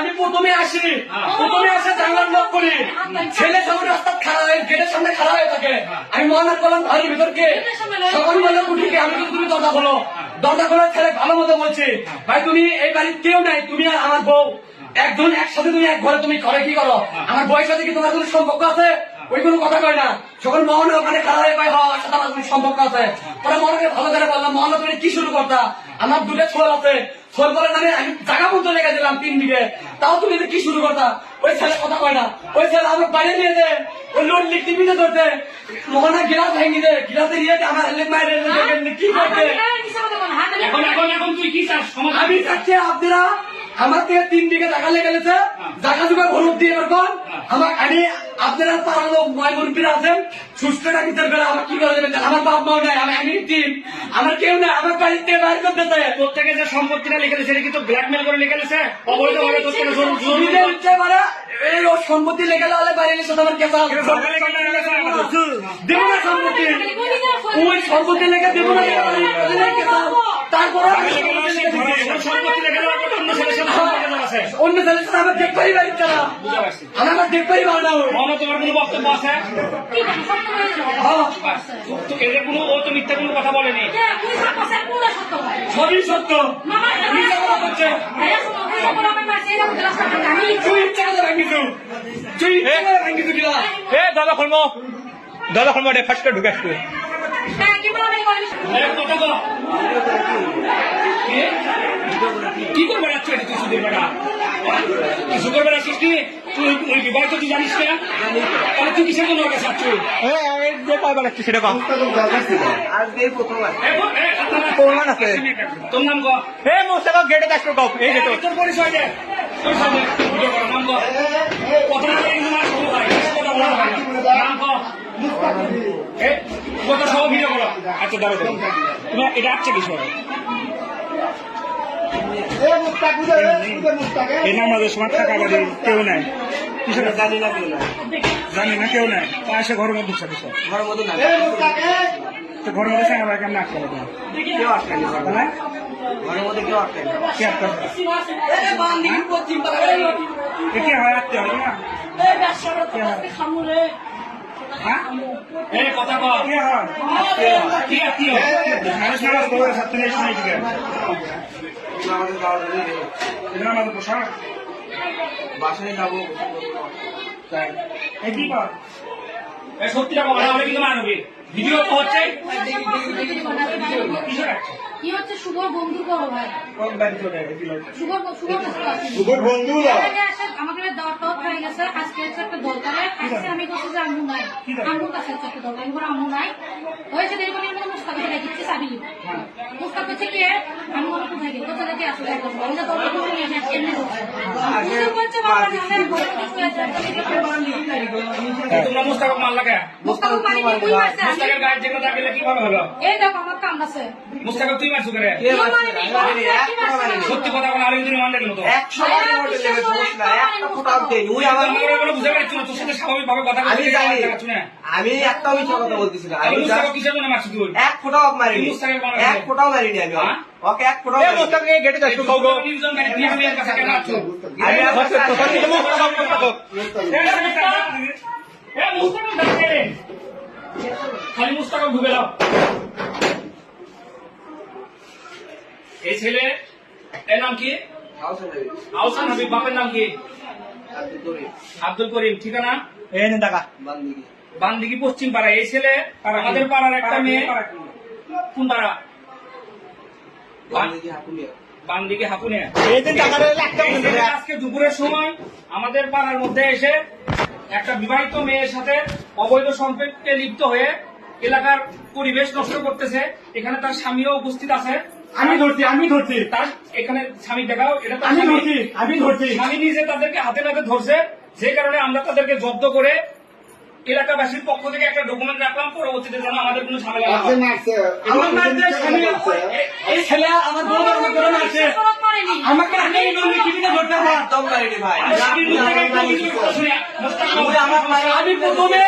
আমি প্রথমে আসি। প্রথমে আসে জানলাম লক করি। ছেলে যখন রাস্তা খাড়া হয়ে গেটের সামনে খাড়া হয়ে থাকে। আমি মহানার করলাম ঘরের ভিতরকে বললাম উঠিকে আমি কিন্তু তুমি দরজা খোলো। দরজা খোলার ছেলে ভালো মতো বলছে ভাই তুমি এই বাড়ির কেউ নাই তুমি আর আমার বউ। একজন একসাথে তুমি এক ঘরে তুমি ঘরে কি করো? আমার বউয়ের সাথে কি তোমার কোনো সম্পর্ক আছে? ওই কোনো কথা কয় না। যখন মোহন ওখানে খাড়া হয়ে পায় হওয়ার সাথে আমার কোনো সম্পর্ক আছে। পরে মোহনকে ভালো করে বললাম মোহন তুমি কি শুরু করতা? আমার দুটো ছোল আছে। করে নামে আমি জায়গা মতো লেগে দিলাম তিন দিকে। তাও তুমি কি শুরু করতা? ওই ছেলে কথা কয় না। ওই ছেলে আমার বাইরে নিয়ে যে ওই লোড লিখতে পিনে ধরতে মোহনা গিলাস ভেঙে দে গিলাসে ইয়ে আমার হেলে মায়ের কি করতে এখন এখন এখন তুই কি চাস? আমি চাচ্ছি আপনারা আমার থেকে তিন দিকে টাকা লেগে গেছে জায়গা জুগা হলুদ দিয়ে বেরকম আমার আমি আপনারা পাড়ার লোক ময় মন্ত্রীরা আছেন সুস্থ রাখি বেলা আমার কি করে দেবেন আমার বাপ মাও নাই আমি আমি টিম আমার কেউ নাই আমার বাড়িতে বাইরে করতে চাই থেকে যে সম্পত্তিটা লিখে দিয়েছে এটা কি ব্ল্যাকমেল করে লিখে দিয়েছে অবৈধভাবে থেকে ইচ্ছে মানে এই ও সম্পত্তি লেগে হলে বাইরে এসে আমার কেসা দেবো না সম্পত্তি ওই সম্পত্তি লেগে দেবো না তারপরে আমি সম্পত্তি লেগে দিচ্ছি। সম্পত্তি লিখে দেওয়ার পর অন্য ছেলের সাথে সম্পর্ক দেওয়া আছে অন্য ছেলের সাথে আমার দেখবারই বাড়ি তারা বুঝতে পারছি। আমি আমার দেখবারই ভালো না মনে তোমার কোনো বক্তব্য আছে? হ্যাঁ, এদের কোনো ও তো মিথ্যা কোনো কথা বলেনি। সবই সত্য। দাদা খুলবো দাদা খুলবো রে ফার্স্ট ঢুকে আসবে। এ? কি করে বেড়াচ্ছ এটা তুই সুদের বেড়া তুই সুদের বেড়াচ্ছিস কি? তুই ওই বিবাহিত তুই জানিস না? তাহলে তুই কিসের জন্য হ্যাঁ প্রমাণ আছে। তোর নাম কো হে মোস্তাকা গেটে দেখো কম এই যে তো তোর পরিচয় দে। পরিচয় দে ভিডিও কর নাম কো কত টাকা কিন্তু না শুরু হয়। কথা বলা হয় নাম কো এ কত সহ ভিডিও করো। আচ্ছা দাঁড়ো দাঁড়ো তুমি এটা আসছে কিছু এই নামাজের সময় থাকা বাড়ি কেউ নাই। জানি না কেউ নাই। জানি না কেউ নাই। এসে ঘরের মধ্যে ঢুকছে ঢুকছে তো ঘরের মধ্যে সাংবাদিক কেমন আটকে দেবে হ্যাঁ? কে আটকে দেবে? এ বান্দি পশ্চিম পাড়ায় এ কে হয়? আটকে হয়? না হ্যাঁ? এই কথা কও। কে হয়? কি আত্মীয় মানুষ মানুষ বলে সাথে নেই শুনে দিকে এটা আমাদের পোশাক। বাসায় যাব। তাই। এই কি কর? এই সত্যিটা কিন্তু মানবি। ভিডিও তো হচ্ছে। কি শুভ বন্ধু শুভ বন্ধু আমাকে দাওয়াত আম্মুর কাছে হচ্ছে একটা দরকার আমি আম্মু নাই। হয়েছে দেরি করে আমি মুস্তাকে রেখে দিচ্ছি চাবি দিব হচ্ছে কি? আমি মনে কোথায় গেল কোথা থেকে আসলে নিয়ে আসে এমনি আমার সত্যি কথা বলে আরেকদিন মানলে মতো একশো বারের মধ্যে লেগে দোষ না একটা ফোটাও দেয়নি ওই আমার আমার এগুলো বুঝে পারছি না তোর সাথে স্বাভাবিক ভাবে কথা আমি একটা মিথ্যা কথা বলতেছি না আমি এক ফোটাও মারিনি। এক ফোটাও মারিনি আমি হ্যাঁ? ওকে এক ফোটাও গেটে খালি মুস্তাক ঢুকে দাও। এই ছেলে এর নাম কি? আহসান হাবিব বাপের নাম কি? আব্দুল করিম ঠিকানা? এই নে টাকা। বান্দিগি। বান্দিকি পশ্চিম পাড়া এই ছেলে আর আমাদের পাড়ার একটা মেয়ে। কোন পাড়া? বান্দিগি হাকুমিয়া এই দিন টাকা রইলে একটা আজকে দুপুরের সময় আমাদের পাড়ার মধ্যে এসে একটা বিবাহিত মেয়ের সাথে অবৈধ সম্পর্কে লিপ্ত হয়ে এলাকার পরিবেশ নষ্ট করতেছে। এখানে তার স্বামীও উপস্থিত আছে। আমি ধরছি আমি ধরছি। তার এখানে স্বামী দেখাও এটা আমি ধরছি আমি ধরছি। স্বামী নিজে তাদেরকে হাতে নাতে ধরছে। যে কারণে আমরা তাদেরকে জব্দ করে এলাকাবাসীর পক্ষ থেকে একটা ডকুমেন্ট রাখলাম পরবর্তীতে যেন আমাদের কোনো ঝামেলা না আমার মাঝে এই ছেলে আমার বউ করে মারছে। আমাকে আমি টিভিতে ধরতে হবে ভাই। আমি মুস্তাকের একটা video শুনে, মুস্তাক আমি আমার মায়ের আমি প্রথমে